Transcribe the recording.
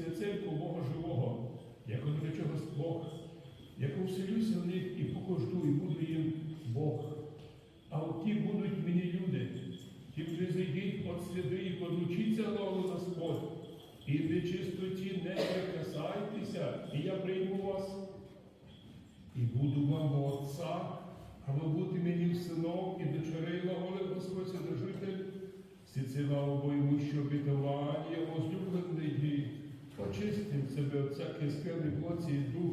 братія, церкву Бога живого, як от рече Бог, як вселюся в них і покожду, і буду їм Бог. А от ті будуть мені люди, ті вже зайдіть от сліди і подлучіться Лову Господь. І в нечистоті не прикасайтеся, і я прийму вас. І буду вам Отця, а ви будете себе від всякої скверни плоті і духа,